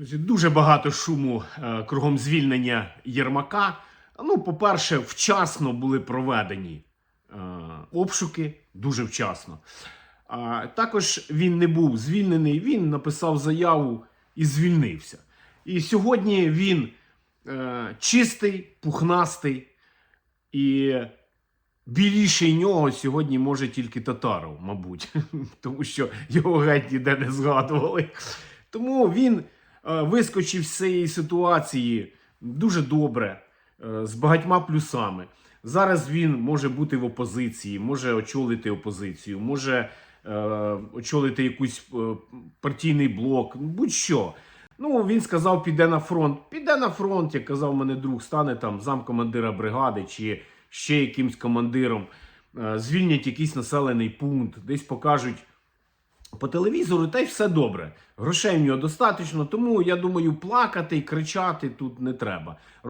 Дуже багато шуму е, кругом звільнення Єрмака. Ну, по-перше, вчасно були проведені е, обшуки, дуже вчасно. Також він не був звільнений, він написав заяву і звільнився. І сьогодні він е, чистий, пухнастий і біліший нього сьогодні може тільки татаров, мабуть, тому що його геть ніде не згадували. Тому він вискочив з цієї ситуації дуже добре, е, з багатьма плюсами. Зараз він може бути в опозиції, може очолити опозицію, може е, очолити якийсь е, партійний блок, будь-що. Ну, він сказав, піде на фронт. Піде на фронт, як казав мене друг, стане там замкомандира бригади чи ще якимсь командиром. Е, Звільнять якийсь населений пункт, десь покажуть по телевізору, та й все добре. Грошей в нього достатньо, тому я думаю, плакати і кричати тут не треба.